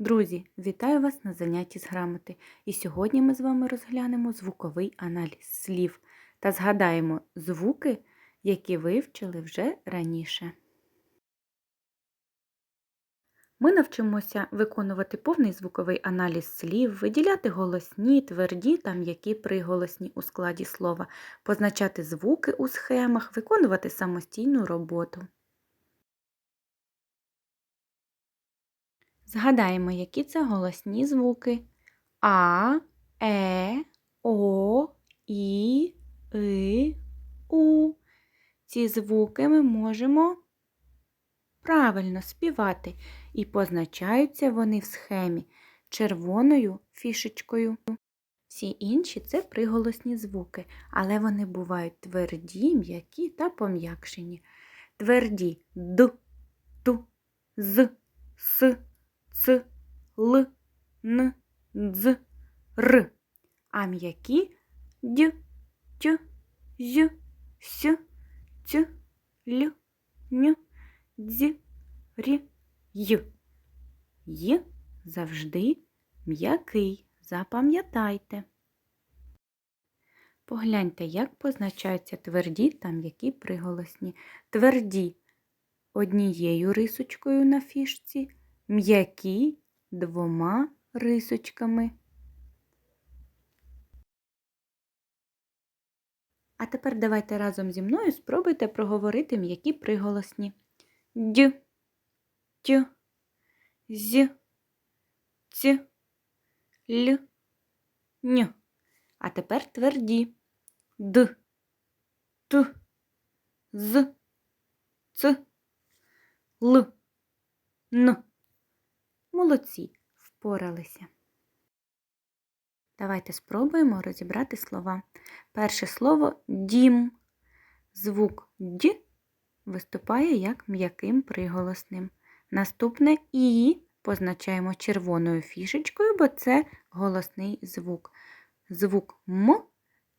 Друзі, вітаю вас на занятті з грамоти. І сьогодні ми з вами розглянемо звуковий аналіз слів та згадаємо звуки, які вивчили вже раніше. Ми навчимося виконувати повний звуковий аналіз слів, виділяти голосні, тверді та м'які приголосні у складі слова, позначати звуки у схемах, виконувати самостійну роботу. Згадаємо, які це голосні звуки А, Е, О, І, И, У. Ці звуки ми можемо правильно співати, і позначаються вони в схемі червоною фішечкою. Всі інші це приголосні звуки, але вони бувають тверді, м'які та пом'якшені. Тверді д, ту, з, с ц, л, н, дз, р, а м'які д, т, з, с, ц, л, н, дз, р, й. Й завжди м'який. Запам'ятайте. Погляньте, як позначаються тверді та м'які приголосні. Тверді однією рисочкою на фішці, м'які двома рисочками. А тепер давайте разом зі мною спробуйте проговорити м'які приголосні Д, Т, З, Ц, Л, Н. А тепер тверді Д, Т, З, Ц, Л, Н. Молодці, впоралися. Давайте спробуємо розібрати слова. Перше слово дім. Звук Д виступає як м'яким приголосним. Наступне І позначаємо червоною фішечкою, бо це голосний звук. Звук М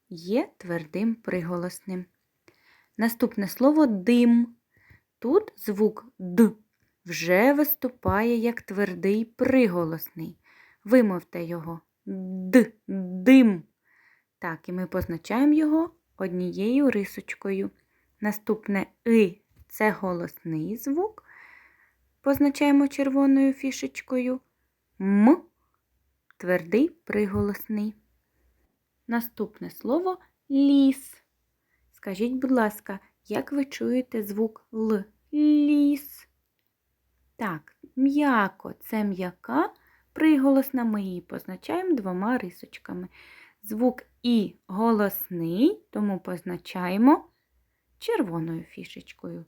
є твердим приголосним. Наступне слово дим. Тут звук Д вже виступає як твердий приголосний. Вимовте його д, дим. Так, і ми позначаємо його однією рисочкою. Наступне и це голосний звук. Позначаємо червоною фішечкою. М твердий приголосний. Наступне слово ліс. Скажіть, будь ласка, як ви чуєте звук Л? Ліс. Так, м'яко це м'яка приголосна, ми її позначаємо двома рисочками. Звук І голосний, тому позначаємо червоною фішечкою.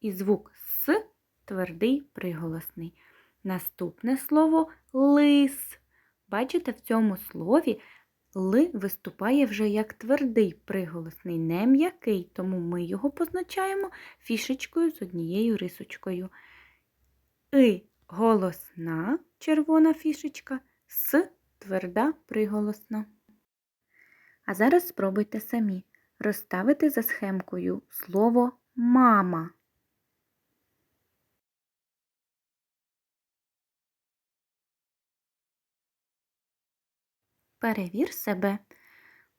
І звук С твердий приголосний. Наступне слово лис. Бачите, в цьому слові Л виступає вже як твердий приголосний, не м'який, тому ми його позначаємо фішечкою з однією рисочкою. И голосна червона фішечка, С тверда приголосна. А зараз спробуйте самі розставити за схемкою слово мама. Перевір себе.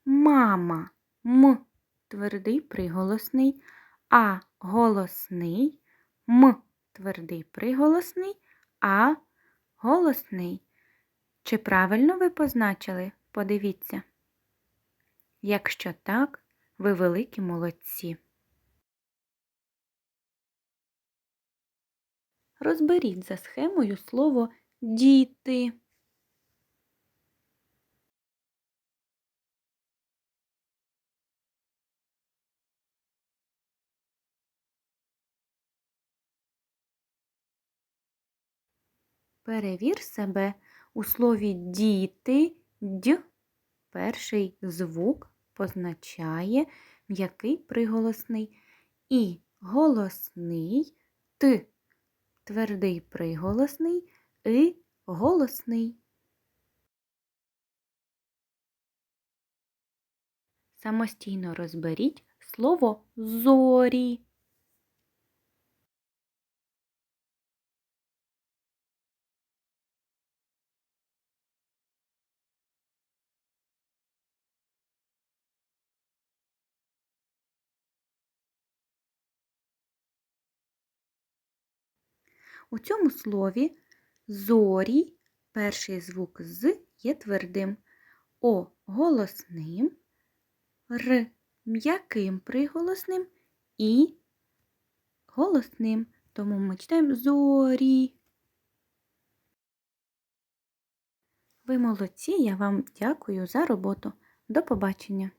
Мама М твердий приголосний, А голосний, М твердий приголосний, А голосний. Чи правильно ви позначили? Подивіться. Якщо так, ви великі молодці. Розберіть за схемою слово діти. Перевір себе у слові діти д перший звук позначає м'який приголосний і голосний т твердий приголосний і голосний. Самостійно розберіть слово зорі. У цьому слові зорі перший звук з є твердим, О голосним, Р м'яким приголосним і голосним. Тому ми читаємо зорі. Ви молодці, я вам дякую за роботу. До побачення!